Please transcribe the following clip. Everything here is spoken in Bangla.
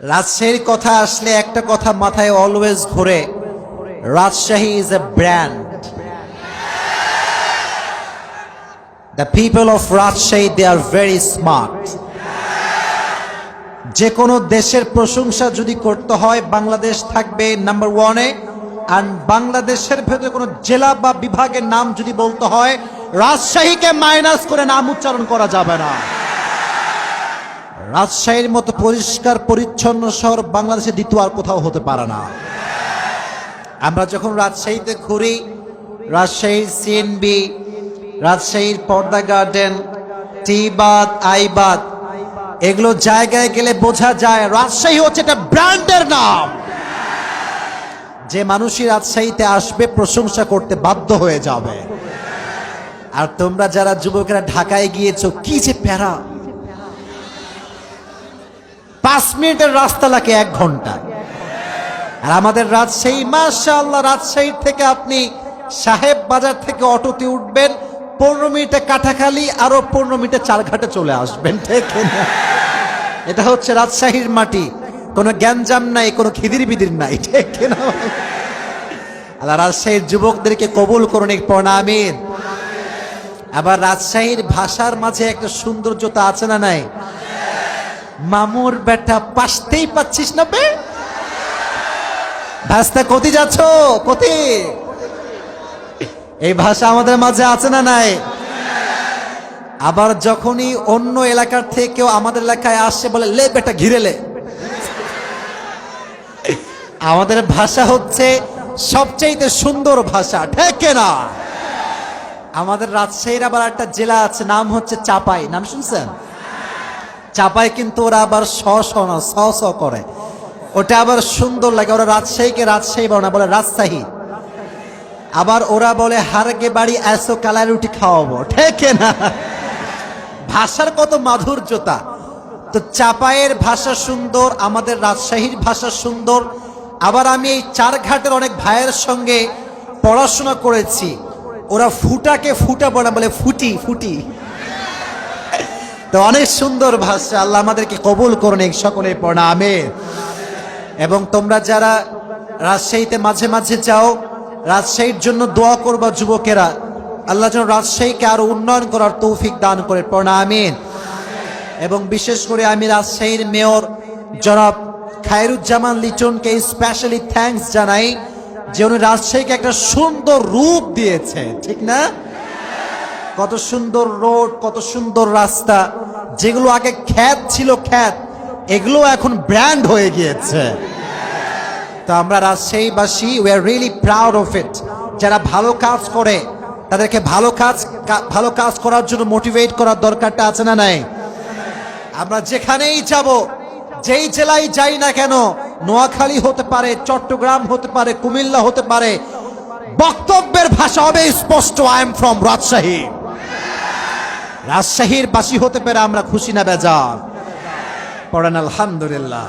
রাজশাহীর কথা আসলে একটা কথা মাথায় অলওয়েজ ঘোরে, Rajshahi is a brand the people of Rajshahi they are very smart যে কোনো দেশের প্রশংসা যদি করতে হয়, বাংলাদেশ থাকবে নাম্বার ওয়ানে আর বাংলাদেশের ভেতরে কোনো জেলা বা বিভাগের নাম যদি বলতে হয়, রাজশাহীকে মাইনাস করে নাম উচ্চারণ করা যাবে না। রাজশাহীর মতো পরিষ্কার, পরিচ্ছন্ন শহর বাংলাদেশে দ্বিতীয় আর কোথাও হতে পারে না। আমরা যখন রাজশাহীতে ঘুরি, রাজশাহীর সিএনবি রাজশাহীর পর্দা গার্ডেন, টিবাদ, আইবাদ, এগুলো জায়গায় গেলে বোঝা যায় রাজশাহী হচ্ছে একটা ব্র্যান্ডের নাম। যে মানুষই রাজশাহীতে আসবে প্রশংসা করতে বাধ্য হয়ে যাবে। আর তোমরা যারা যুবকেরা ঢাকায় গিয়েছো, কি যে প্যারা। পাঁচ মিনিটের রাস্তা লাগে এক ঘণ্টা। আর আমাদের রাজশাহী, মাশাআল্লাহ, রাজশাহী থেকে আপনি সাহেব বাজার থেকে অটোতে উঠবেন, পনেরো মিনিটে কাটাখালি আরও পনেরো মিনিটে চারঘাটে চলে আসবেন, ঠিক এটা হচ্ছে রাজশাহীর মাটি। কোনো গ্যাঞ্জাম নাই, কোনো খিদির বিদির নাই, ঠিক না আল্লাহ রাজশাহীর যুবকদেরকে কবুল করুন, এক প্রণামিন আবার রাজশাহীর ভাষার মাঝে একটা সৌন্দর্যতা আছে না নাই? মামুর বেটা পাশতেই পাচ্ছিস না বে? ভাস্তা কতি যাচ্ছ? কতি এই ভাষা আমাদের মাঝে আছে না নাই? আবার যখনই অন্য এলাকার থেকে কেউ আমাদের এলাকায় আসছে বলে, লে বেটা ঘিরেলে আমাদের ভাষা হচ্ছে সবচেয়ে সুন্দর ভাষা, ঠিক না? আমাদের রাজশাহীর আবার একটা জেলা আছে, নাম হচ্ছে চাপাই। নাম শুনছেন? চাপায় কিন্তু ওরা আবার স না, স স করে। ওটা আবার সুন্দর লাগে, ওরা রাজশাহীকে রাজশাহী বলে না বলে, রাজশাহী। আবার ওরা বলে হারকে বাড়ি, এসো কালার রুটি খাওয়াবো। ঠিক না? ভাষার কত মাধুর্যতা। তো চাপায়ের ভাষা সুন্দর, আমাদের রাজশাহীর ভাষা সুন্দর। আবার আমি এই চারঘাটের অনেক ভাইয়ের সঙ্গে পড়াশোনা করেছি। ওরা ফুটাকে ফুটা বলে বলে, ফুটি ফুটি। তো অনেক সুন্দর ভাষা। আল্লাহ আমাদেরকে কবুল করুন এই সকলে প্রণামে এবং তোমরা যারা রাজশাহীতে মাঝে মাঝে যাও, রাজশাহীর জন্য দোয়া করবা যুবকেরা। আল্লাহ যেন রাজশাহীকে আরও উন্নয়ন করার তৌফিক দান করে। প্রণামিন এবং বিশেষ করে আমি রাজশাহীর মেয়র জনাব খায়রুজ্জামান লিটনকে স্পেশালি থ্যাঙ্কস জানাই যে উনি রাজশাহীকে একটা সুন্দর রূপ দিয়েছে। ঠিক না? কত সুন্দর রোড, কত সুন্দর রাস্তা, যেগুলো আগে খ্যাত ছিল খ্যাত, এগুলো এখন ব্র্যান্ড হয়ে গিয়েছে। তো আমরা রাজশাহীবাসী we are really proud of it যারা ভালো কাজ করে, তাদেরকে ভালো কাজ ভালো কাজ করার জন্য মোটিভেট করার দরকারটা আছে না নাই? আমরা যেখানেই যাব, যেই জেলায় যাই না কেন, নোয়াখালী হতে পারে, চট্টগ্রাম হতে পারে, কুমিল্লা হতে পারে, বক্তব্যের ভাষা হবে স্পষ্ট আই এম ফ্রম রাজশাহী। রাজশাহীর বাসী হতে পেরে আমরা খুশি না বেজার পড়েন আলহামদুলিল্লাহ।